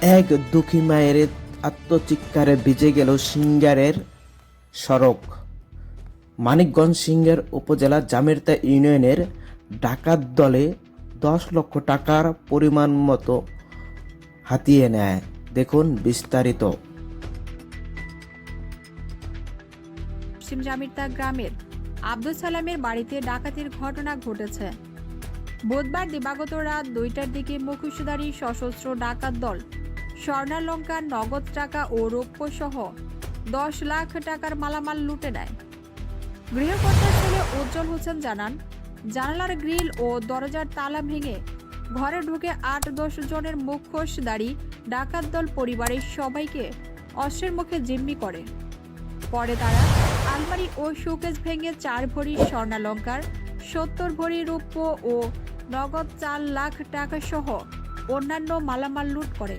এক দুঃখী মায়ের আত্মচিৎকারে ভিজে গেল সিঙ্গারের সড়ক। মানিকগঞ্জ সিঙ্গার উপজেলা জামিরতা ইউনিয়নের ডাকাত দলে দশ লক্ষ টাকার পরিমাণ মতো হাতিয়ে নেয়। দেখুন বিস্তারিত। পশ্চিম জামিরতা গ্রামের আব্দুল সালামের বাড়িতে ডাকাতির ঘটনা ঘটেছে। বুধবার দিবাগত রাত দুইটার দিকে মুখোশধারী সশস্ত্র ডাকাত দল স্বর্ণালঙ্কার নগদ টাকা ও রৌপ্য সহ দশ লাখ টাকার মালামাল লুটে নেয়। গৃহকর্তার ছেলে উজ্জ্বল হোসেন জানান, জানালার গ্রিল ও দরজার তালা ভেঙে ঘরে ঢুকে আট দশ জনের মুখোশধারী ডাকাত দল পরিবারের সবাইকে অস্ত্রের মুখে জিম্মি করে। পরে তারা আলমারি ও শোকেস ভেঙে চার ভরি স্বর্ণালঙ্কার, সত্তর ভরি রৌপ্য ও নগদ চার লাখ টাকা সহ অন্যান্য মালামাল লুট করে।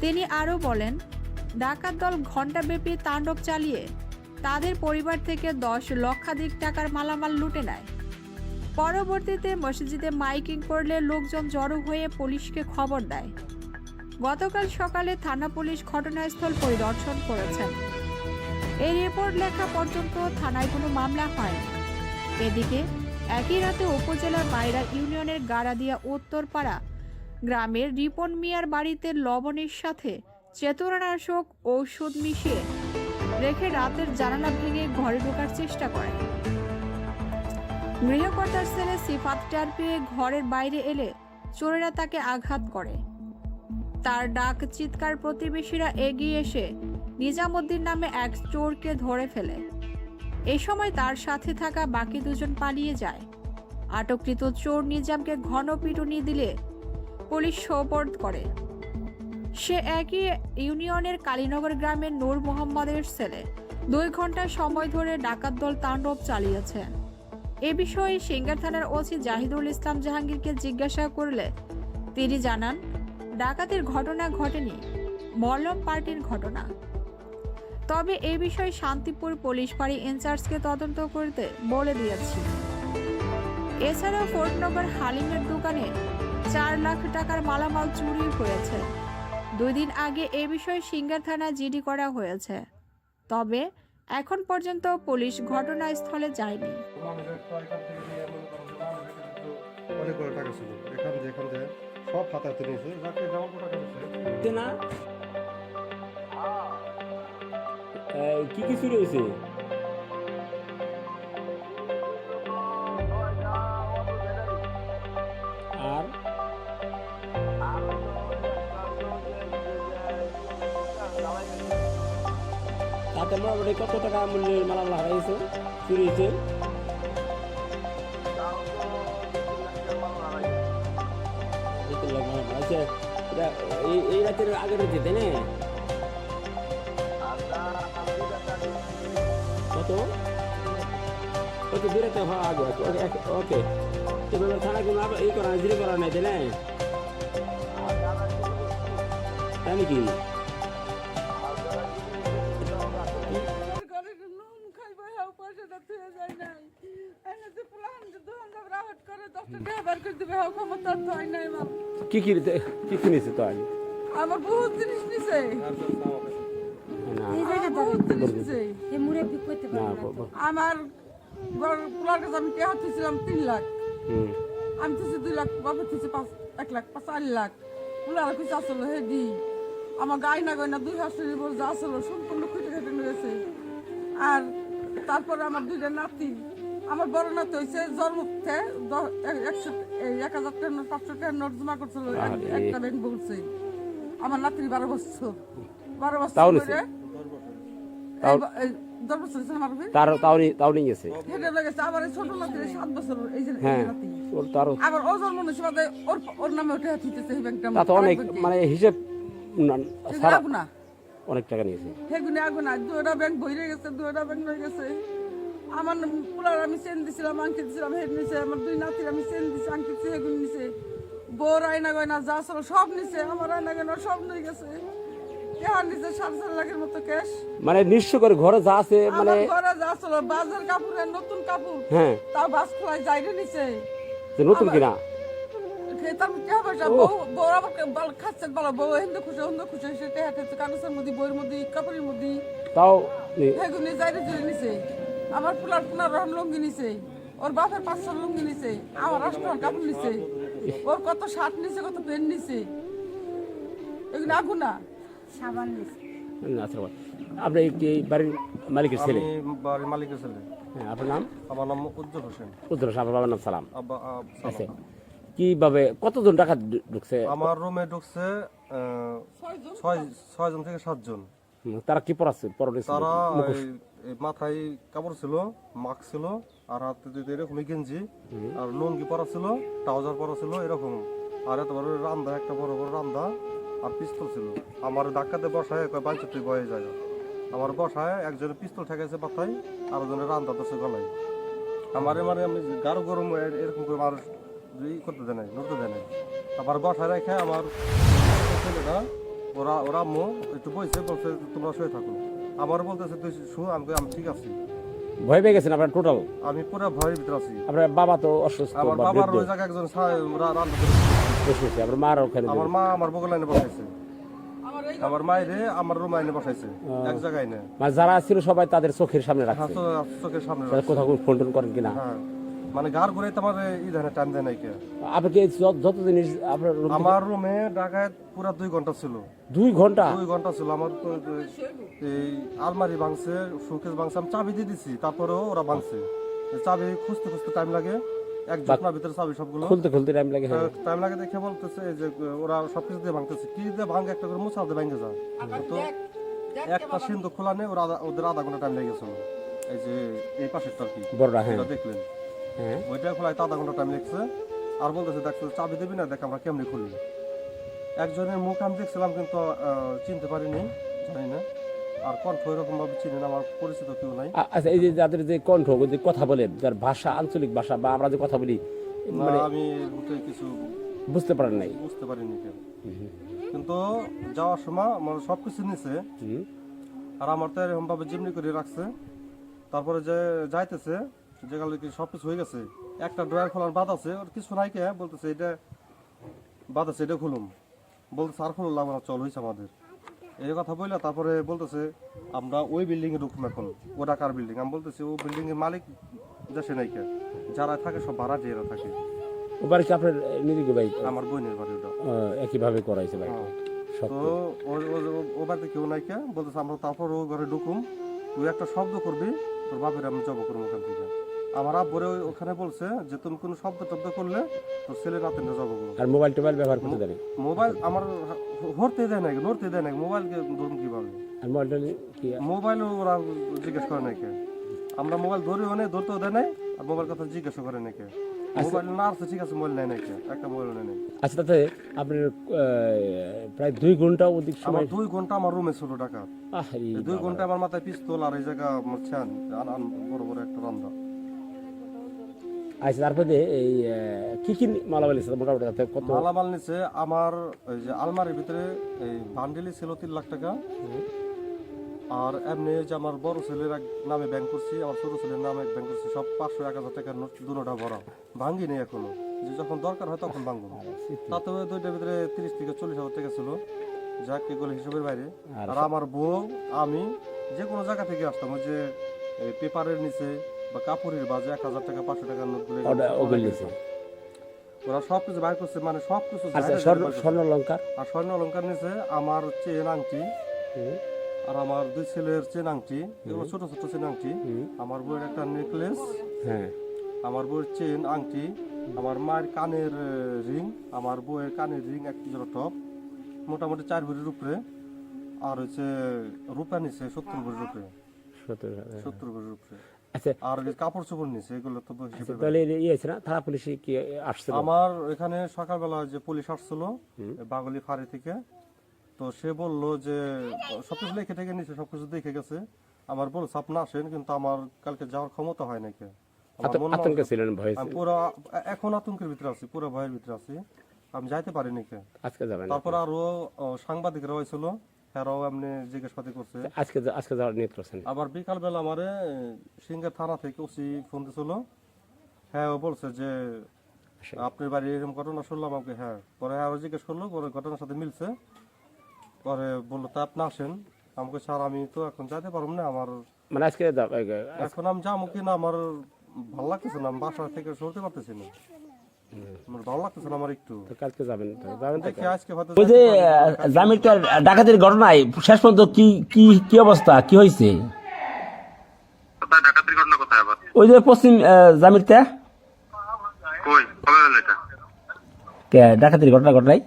তিনি আরও বলেন, ডাকাত দল ঘণ্টাব্যাপী তাণ্ডব চালিয়ে তাদের পরিবার থেকে দশ লক্ষাধিক টাকার মালামাল লুটে নেয়। পরবর্তীতে মসজিদে মাইকিং করলে লোকজন জড়ো হয়ে পুলিশকে খবর দেয়। গতকাল সকালে থানা পুলিশ ঘটনাস্থল পরিদর্শন করেছেন। এই রিপোর্ট লেখা পর্যন্ত থানায় কোনো মামলা হয়নি। এদিকে, একই রাতে উপজেলার বাইরা ইউনিয়নের গাড়াদিয়া উত্তরপাড়া গ্রামের রিপন মিয়ার বাড়িতে লবণের সাথে চেতনানাশক ঔষধ মিশিয়ে রেখে রাতের জানালা ভেঙে ঘরে ঢোকার চেষ্টা করে। গৃহকর্তার ছেলে সিফাত টার পেয়ে ঘরের বাইরে এলে চোরেরা তাকে আঘাত করে। তার ডাক চিৎকার প্রতিবেশীরা এগিয়ে এসে নিজামুদ্দিন নামে এক চোরকে ধরে ফেলে। এ সময় তার সাথে থাকা বাকি দুজন পালিয়ে যায়। আটককৃত চোর নিজামকে ঘন পিটুনি দিলে পুলিশ সোপর্দ করে। সে একই ইউনিয়নের কালীনগর গ্রামের নূর মোহাম্মদের ছেলে। দুই ঘণ্টা সময় ধরে ডাকাত দল তাণ্ডব চালিয়েছে। এ বিষয়ে সিঙ্গার থানার ওসি জাহিদুল ইসলাম জাহাঙ্গীরকে জিজ্ঞাসা করলে তিনি জানান, ডাকাতের ঘটনা ঘটেনি মল্লম পার্টির ঘটনা। তবে এ বিষয়ে শান্তিপুর পুলিশ ফাঁড়ি ইনচার্জকে তদন্ত করতে বলে দিয়েছি। এছাড়াও ফোর্টনগর হালিমের দোকানে চার লাখ টাকার মালামাল চুরি হয়েছে। দুই দিন আগে এ বিষয়ে সিঙ্গার থানা জিডি করা হয়েছে। তবে এখন পর্যন্ত পুলিশ ঘটনাস্থলে যায়নি। কি কি চুরি হয়েছে? তাতে মোটামুটি কত টাকা মূল্যের মালামাল হারাইছে? চুরি হয়েছে। আচ্ছা, এই রাতের আগের রাতে তাই না কত কত তো হওয়া আগে ওকে। এবার থানা কোনো আবার এই করা জিরে করা নাই তাই না? তাই নাকি? কি কি কি কি নিছে তো আগে? আমার বহুত জিনিস নিছে। আমার পোলার কাছে আমি টেহা তুলছিলাম তিন লাখ। আমি দুই লাখ বাবা তুলছি পাঁচ এক লাখ পাঁচ চার লাখ। পোলার কিছু আসলো হে দি। আমার গাই না গয়না দুই হাসলি বল যা আসলো। সম্পূর্ণ খুঁটে খেটে নিয়েছে আর তারপরে আমার দুইটা নাতি আমার বড় নাতি হয়েছে জন্মতে একশো এই এক হাজার টাকা নোট পাঁচশো টাকা নোট জমা করছিল। একটা ব্যাংক বলছে। আমার নাতির বারো বছর। বারো বছর করে দশ আমার তার তাও নি- গেছে হেঁটে লেগেছে আবার ছোট নাতির সাত বছর এই যে এই হ্যাঁ। নাতি। ওর তারও আবার ও জন্ম নিয়েছে বাদে ওর ওর নামে ওটা ব্যাংকটা। তা তো অনেক মানে হিসেব না- অনেক টাকা নিয়েছে। হেগুনে আগুনা। দুটা ব্যাংক বইরে গেছে দুটা ব্যাংক রয়ে গেছে। আমার পুলার আমি চেন দিছিলাম আংটি দিছিলাম হেড নিছে আমার দুই নাতির আমি চেন দিছি আংটি দিছি হেগুন নিছে বউর আয়না গয়না যা ছিল সব নিছে আমার আয়না গয়না সব নিয়ে গেছে। মানে নিঃস্ব করে ঘরে যা আছে মানে ঘরে যা ছিল বাজার কাপড়ের নতুন কাপড় হ্যাঁ। তাও বাস খোলাই যাইরে নিছে। যে নতুন কিনা? তার টেহা পয়সা বউ বউ আবার ভালো খাচ্ছে ভালো বউ হিন্দু খুশি হিন্দু খুশি সে টেহা খেয়েছে কাগজের মধ্যে বইয়ের মধ্যে কাপড়ের মধ্যে তাও হেগুনি যাইরে জুড়ে নিছে। আমার ফুলার ফুলার রহন লুঙ্গি নিছে ওর বাপের পাঁচশো লুঙ্গি নিছে আমার রাষ্ট্র কাপড় নিছে ওর কত শার্ট নিছে কত প্যান্ট নিছে। এগুলো আগুনা সাবান নিছে। না, আচ্ছা বাবা। আপনি কি বাড়ির মালিকের ছেলে? বাড়ির মালিকের ছেলে। হ্যাঁ আপনার নাম? আমার নাম উজ্জ্বল হোসেন। উদ্দুল আপনার বাবার নাম সালাম। আচ্ছা কীভাবে কতজন টাকা ঢুকছে? আমার রুমে ঢুকছে আহ, ছয় ছয়জন থেকে সাতজন। হুম, তারা কি পড়াচ্ছে তারা মাথায় কাপড় ছিল মাস্ক ছিল আর হাতে দিতে এরকমই গেঞ্জি আর লুঙ্গি পরা ছিল ট্রাউজার পরা ছিল এরকম। আর এত বড় রান্দা একটা বড় বড় রান্দা আর পিস্তল ছিল। আমার ধাক্কাতে বসায় কয় তুই বয়ে যায় আমার বসায় একজনের পিস্তল ঠেকাইছে মাথায় আর একজনের রান্দা ধরছে গলায়। আমার মানে আমি গাঢ় গরম এরকম করে আমার ই করতে দেয় নাই নড়তে দেয় নাই। আবার বসায় রেখে আমার ছেলেটা ওরা ওরা আম্মু একটু বইছে বলছে তোমরা শুয়ে থাকো। আবার বলতেছে তুই শু আমি আমি ঠিক আছি। ভয় পেয়ে গেছেন আপনার টোটাল আমি পুরো ভয়ের ভিতরে আছি। আপনার বাবা তো অসুস্থ আমার বাবার ওই জায়গায় একজন বসেছে আপনার মার ওখানে আমার মা আমার বগল লাইনে বসাইছে। আমার রে মায়েরে আমার রুম আইনে বসাইছে এক জায়গায় না মানে যারা ছিল সবাই তাদের চোখের সামনে রাখছে। চোখের সামনে কোথাও ফোন টোন করেন কিনা? হ্যাঁ। মানে গার করে তোমার ই ধরে টাইম দেয় নাই কে আপনি কি যত- যত জিনিস আপনার আমার রুমে ঢাকায় পুরো দুই ঘণ্টা ছিল। দুই ঘণ্টা? দুই ঘণ্টা ছিল। আমার তো এই আলমারি ভাঙছে শোকেস ভাঙছে আমি চাবি দিয়ে দিছি তারপরেও ওরা ভাঙছে। চাবি খুঁজতে খুঁজতে টাইম লাগে। এক জোটনার ভিতরে চাবি সবগুলো। খুলতে খুলতে টাইম লাগে হ্যাঁ। টাইম লাগে দেখে বলতেছে এই যে ওরা সবকিছু দিয়ে ভাঙতেছে। কি দিয়ে ভাঙে? একটা করে মুছা দিয়ে ভাঙে যা। তো একটা সিন্ধু খোলা নেই ওরা আধা- ওদের আধা ঘণ্টা টাইম লেগেছিল এই যে এই পাশেরটা আর কি। বড়রা হ্যাঁ। দেখলেন। হ্যাঁ ওইটা খোলাইতে আধা ঘণ্টা টাইম লেগেছে আর বলতেছে দেখছ চাবি দিবি না? দেখ আমরা কেমনি খুলি। একজনের মুখ আমি দেখছিলাম কিন্তু চিনতে পারিনি জানি না। আর কণ্ঠ এরকম ভাবে চিনি না আমার পরিচিত কেউ নাই। আচ্ছা এই যে যাদের যে কণ্ঠ যে কথা বলে যার ভাষা আঞ্চলিক ভাষা বা আমরা যে কথা বলি মানে আমি কিছু বুঝতে পারেন নাই। বুঝতে পারিনি কেন কিন্তু যাওয়ার সময় আমার সবকিছু নিছে। হুম। আর আমার তো এরকম ভাবে যেমনি করে রাখছে। তারপরে যে যাইতেছে যেগুলো কি সব কিছু হয়ে গেছে? একটা ড্রয়ার খোলার বাদ আছে ওর কিছু নাই কে বলতেছে এটা বাদ আছে এটা খুলুম। বলতেছে আর খুলুন লাগবে না চল হয়েছে আমাদের। এই কথা বললে তারপরে বলতেছে আমরা ওই বিল্ডিং এ ঢুকবো এখন। ওটা কার বিল্ডিং আমি বলতেছি ও বিল্ডিং এর মালিক দেশে নাই কে। যারা থাকে সব ভাড়া দিয়ে থাকে। ও বাড়ি কি আপনার নিরিগ ভাই আমার বোনের বাড়ি ওটা। একইভাবে করাইছে ভাই হ্যাঁ। তো ও- ও- ও- ও বাড়িতে কেউ নাই কে? বলতেছে আমরা তারপর ও ঘরে ঢুকুম। তুই একটা শব্দ করবি তোর বাপের আমি জব করব ওখান থেকে। আমার আব্বরে ওখানে বলছে যে তুমি কোনো শব্দ টব্দ করলে তোর ছেলে রাতে জব করব আর মোবাইল টোবাইল ব্যবহার করতে জানি। মোবাইল আমার ধরতে দেয় নাকি নড়তে দেয় নাকি মোবাইলকে ধরুন কীভাবে? আর মোবাইলটা কি? মোবাইল ওরা জিজ্ঞেস করে নাকি আমরা মোবাইল ধরেও নেই ধরতেও দেয় নাই আর মোবাইল কথা জিজ্ঞাসা করে নাকি মোবাইল না আসছে ঠিক আছে মোবাইল নেয় নাকি একটা মোবাইল নেয় নাই। আচ্ছা তাতে আপনার প্রায় দুই ঘণ্টা অধিক সময় দুই ঘণ্টা আমার রুমে ছিল টাকা দুই ঘণ্টা আমার মাথায় পিস্তল আর এই জায়গা আমার বড় বড় একটা রান্দা। আচ্ছা তারপরে এই কি কি মালামাল আছে মোটামুটি তাতে কত? মালামাল নিচে আমার ওই যে আলমারির ভিতরে এই বান্ডিলি ছিল তিন লাখ টাকা। আর এমনি যে আমার বড় ছেলের এক নামে ব্যাংক করছি আমার ছোট ছেলের নামে ব্যাংক করছি সব পাঁচশো এক হাজার টাকার নোট দুটোটা ভরা। ভাঙ্গি নেই এখনও। যে যখন দরকার হয় তখন ভাঙবো তাতে দুইটার ভিতরে তিরিশ থেকে চল্লিশ হাজার টাকা ছিল। যাক এগুলো হিসেবের বাইরে। আর- আর আমার বউ আমি যে কোনো জায়গা থেকে আসতাম ওই যে পেপারের নিচে বা কাপড়ের বাজে এক হাজার টাকা পাঁচশো টাকার নোটগুলো ওটা- ওগুলো। ওরা সব কিছু বাইর করছে মানে সব কিছু আচ্ছা স্বর্ণ অলঙ্কার আর স্বর্ণ অলঙ্কার নিচে আমার চেন আংটি। আর আমার দুই ছেলের চেন আংটি। এগুলো ছোট ছোট চেন আংটি। আমার বউয়ের একটা নেকলেস হ্যাঁ। আমার বউয়ের চেন আংটি। আমার মায়ের কানের রিং আমার বউয়ের কানের রিং এক জোড়া টপ মোটামুটি চার ভরির উপরে। আর হচ্ছে রূপা নিচে সত্তর ভরির উপরে। সত্তর হ্যাঁ। সত্তর ভরির উপরে। আচ্ছা আর কাপড় চোপড় নিচে এগুলো তো আচ্ছা, তাহলে ইয়ে আছে না? থানা পুলিশে কি আসছিল? আমার এখানে সকালবেলা যে পুলিশ আসছিল বাগলি ফাঁড়ি থেকে তো সে বলল যে সবকিছু লিখে নিছে সবকিছু দেখে গেছে। আমার বলছে আপনি আসেন কিন্তু আমার কালকে যাওয়ার ক্ষমতা হয় নাকি আমার আতঙ্কে ছিলেন ভয় আমি পুরো এখন আতঙ্কের ভিতরে আছি পুরো ভয়ের ভিতরে আছি। আমি যাইতে পারি নাকি আজকে যাবেন তারপর আরও সাংবাদিকরা হয়েছিল এরাও এমনি জিজ্ঞাসাপাতি করছে। আজকে আজকে যাওয়ার নিয়ত করছেন আবার বিকাল বেলা আমারে সিঙ্গার থানা থেকে ওসি ফোন দিছিল। হ্যাঁ ও বলছে যে আপনার বাড়ি এরকম ঘটনা শুনলাম আমাকে। হ্যাঁ পরে আরও জিজ্ঞেস করল পরে ঘটনার সাথে মিলছে। পরে বলল তা আপনি আসেন। আমাকে স্যার আমি তো এখন যাইতে পারব না আমার মানে আজকে এখন আমি যাব কি না আমার ভালো লাগতেছে না বাসা থেকে সরতে পারতেছি না। ওই যে ডাকাতির ঘটনায় শেষ পর্যন্ত কি কি কি অবস্থা? কি হয়েছে? কোথায় ডাকাতির ঘটনা কোথায় আবার? ওই যে পশ্চিম জামিরটা কই কবে হলো এটা? কে ডাকাতির ঘটনা ঘটনায়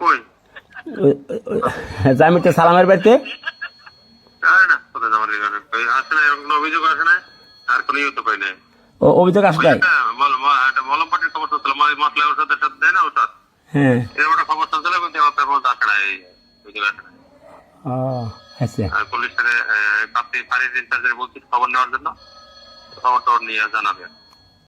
কই? ওই- ওই- ওই জামিরটা সালামের বাড়িতে? কোনো অভিযোগ আসে ইয়ে নাই? মলম পাটির খবর চলছিল মশলা ওষুধের সাথে দেয় না ওটা হ্যাঁ। এরকম একটা খবর চলছিল কিন্তু আমার তারপর আসে না এই আচ্ছা। পুলিশের প্রাপ্তি ফাঁড়ির ইনচার্জের বলছি খবর নেওয়ার জন্য খবর টবর নিয়ে জানাবে।